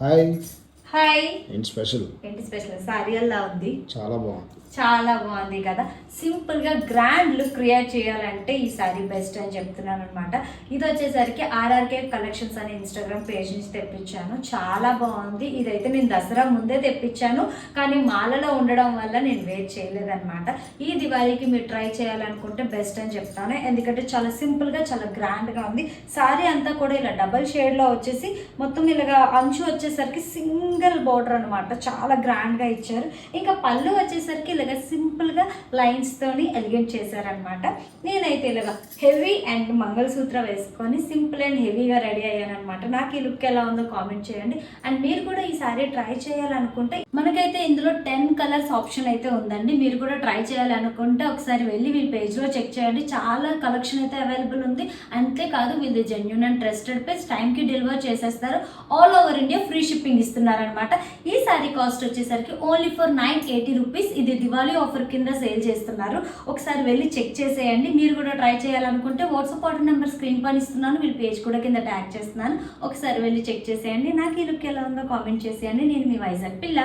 Hi hi ఏంటి special ఏంటి Special sari అలా ఉంది? చాలా బాగుంది. చాలా బాగుంది కదా. సింపుల్గా గ్రాండ్ లుక్ క్రియేట్ చేయాలంటే ఈ సారీ బెస్ట్ అని చెప్తున్నాను అనమాట ఇది వచ్చేసరికి ఆర్ఆర్కే కలెక్షన్స్ అనే ఇన్స్టాగ్రామ్ పేజ్ నుంచి తెప్పించాను. చాలా బాగుంది. ఇదైతే నేను దసరా ముందే తెప్పించాను. కానీ మాలలో ఉండడం వల్ల నేను వెయిట్ చేయలేదన్నమాట. ఈ దివాళీకి మీరు ట్రై చేయాలనుకుంటే బెస్ట్ అని చెప్తాను. ఎందుకంటే చాలా సింపుల్గా చాలా గ్రాండ్గా ఉంది. సారీ అంతా కూడా ఇలా డబల్ షేడ్లో వచ్చేసి మొత్తం ఇలాగా అంచు వచ్చేసరికి సింగిల్ బోర్డర్ అనమాట చాలా గ్రాండ్ గ్రాండ్గా ఇచ్చారు. ఇంకా పళ్ళు వచ్చేసరికి ఇలాగ సింపుల్గా లైన్స్ తోని ఎలిగెంట్ చేశారనమాట నేనైతే ఇలాగ హెవీ అండ్ మంగళసూత్ర వేసుకొని సింపుల్ అండ్ హెవీగా రెడీ అయ్యాను అనమాట నాకు ఈ లుక్ ఎలా ఉందో కామెంట్ చేయండి. అండ్ మీరు కూడా ఈ సారీ ట్రై చేయాలనుకుంటే మనకైతే ఇందులో టెన్ కలర్స్ ఆప్షన్ అయితే ఉందండి. మీరు కూడా ట్రై చేయాలనుకుంటే ఒకసారి వెళ్ళి వీళ్ళ పేజ్లో చెక్ చేయండి. చాలా కలెక్షన్ అయితే అవైలబుల్ ఉంది. అంతేకాదు వీళ్ళది జెన్యున్ అండ్ ట్రస్టెడ్ పేజ్ టైంకి డెలివర్ చేసేస్తారు. All over India free shipping ఇస్తున్నారనమాట ఈ సారీ కాస్ట్ వచ్చేసరికి only for nine eighty rupees ఇది దివాళీ ఆఫర్ కింద సేల్ చేస్తున్నారు. ఒకసారి వెళ్ళి చెక్ చేసేయండి. మీరు కూడా ట్రై చేయాలనుకుంటే వాట్సాప్ ఆర్డర్ నెంబర్ స్క్రీన్ పైన ఇస్తున్నాను. వీళ్ళ పేజ్ కూడా కింద ట్యాగ్ చేస్తున్నాను. ఒకసారి వెళ్ళి చెక్ చేసేయండి. నాకు ఈ లుక్ ఎలా ఉందో కామెంట్ చేసేయండి. నేను మీ వైజాగ్ పిల్ల.